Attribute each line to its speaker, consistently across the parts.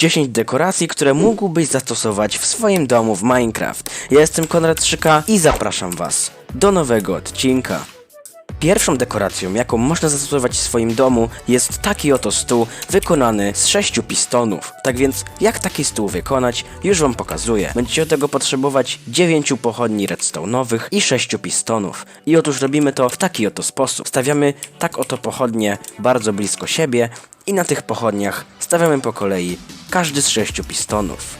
Speaker 1: 10 dekoracji, które mógłbyś zastosować w swoim domu w Minecraft. Ja jestem Konrad Szyka i zapraszam Was do nowego odcinka. Pierwszą dekoracją, jaką można zastosować w swoim domu, jest taki oto stół wykonany z sześciu pistonów. Tak więc, jak taki stół wykonać, już Wam pokazuję. Będziecie do tego potrzebować dziewięciu pochodni redstone'owych i sześciu pistonów. I otóż robimy to w taki oto sposób. Stawiamy tak oto pochodnie bardzo blisko siebie i na tych pochodniach stawiamy po kolei każdy z sześciu pistonów.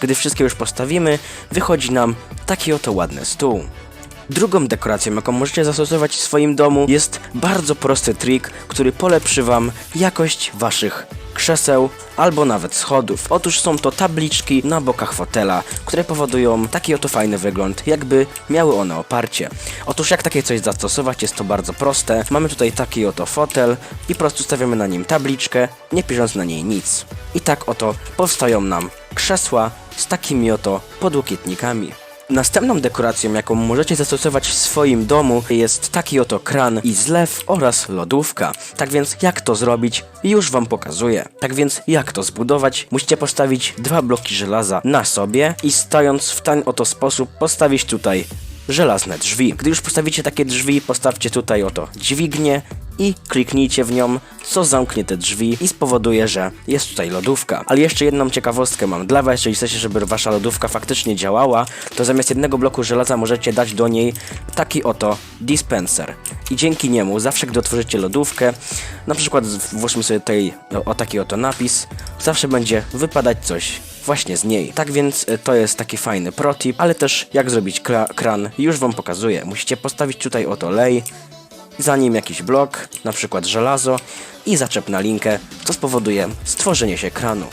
Speaker 1: Gdy wszystkie już postawimy, wychodzi nam taki oto ładny stół. Drugą dekoracją, jaką możecie zastosować w swoim domu, jest bardzo prosty trik, który polepszy Wam jakość Waszych krzeseł albo nawet schodów. Otóż są to tabliczki na bokach fotela, które powodują taki oto fajny wygląd, jakby miały one oparcie. Otóż jak takie coś zastosować, jest to bardzo proste. Mamy tutaj taki oto fotel i po prostu stawiamy na nim tabliczkę, nie pisząc na niej nic. I tak oto powstają nam krzesła z takimi oto podłokietnikami. Następną dekoracją, jaką możecie zastosować w swoim domu jest taki oto kran i zlew oraz lodówka. Tak więc jak to zrobić już wam pokazuję. Tak więc jak to zbudować? Musicie postawić dwa bloki żelaza na sobie i stojąc w ten oto sposób postawić tutaj żelazne drzwi. Gdy już postawicie takie drzwi, postawcie tutaj oto dźwignię i kliknijcie w nią, co zamknie te drzwi i spowoduje, że jest tutaj lodówka. Ale jeszcze jedną ciekawostkę mam dla was, jeżeli chcecie, żeby wasza lodówka faktycznie działała, to zamiast jednego bloku żelaza możecie dać do niej taki oto dispenser. I dzięki niemu zawsze gdy otworzycie lodówkę, na przykład włóżmy sobie tutaj o, o taki oto napis, zawsze będzie wypadać coś właśnie z niej. Tak więc e, to jest taki fajny protip, ale też jak zrobić kra- kran już wam pokazuję. Musicie postawić tutaj oto lej, za nim jakiś blok, na przykład żelazo i zaczep na linkę, co spowoduje stworzenie się kranu.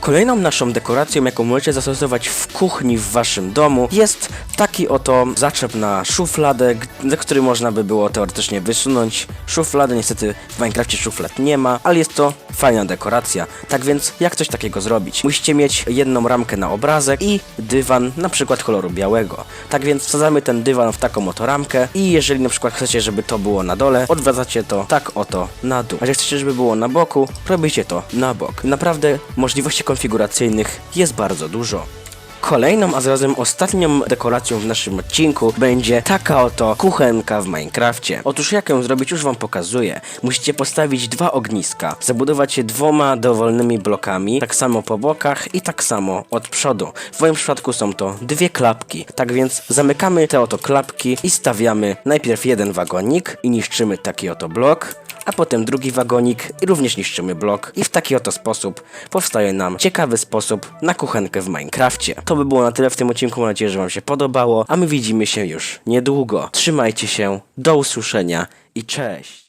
Speaker 1: Kolejną naszą dekoracją, jaką możecie zastosować w kuchni w waszym domu, jest taki oto zaczep na szufladę, który można by było teoretycznie wysunąć szufladę. Niestety w Minecrafcie szuflad nie ma, ale jest to fajna dekoracja. Tak więc, jak coś takiego zrobić? Musicie mieć jedną ramkę na obrazek i dywan, na przykład koloru białego. Tak więc wsadzamy ten dywan w taką oto ramkę i jeżeli na przykład chcecie, żeby to było na dole, odwracacie to tak oto na dół. A jeżeli chcecie, żeby było na boku, robicie to na bok. Naprawdę możliwości konfiguracyjnych jest bardzo dużo. Kolejną, a zarazem ostatnią dekoracją w naszym odcinku będzie taka oto kuchenka w Minecrafcie. Otóż jak ją zrobić już wam pokazuję. Musicie postawić dwa ogniska, zabudować je dwoma dowolnymi blokami, tak samo po bokach i tak samo od przodu. W moim przypadku są to dwie klapki. Tak więc zamykamy te oto klapki i stawiamy najpierw jeden wagonik i niszczymy taki oto blok a potem drugi wagonik i również niszczymy blok i w taki oto sposób powstaje nam ciekawy sposób na kuchenkę w Minecrafcie. To by było na tyle w tym odcinku, mam nadzieję, że wam się podobało, a my widzimy się już niedługo. Trzymajcie się, do usłyszenia i cześć!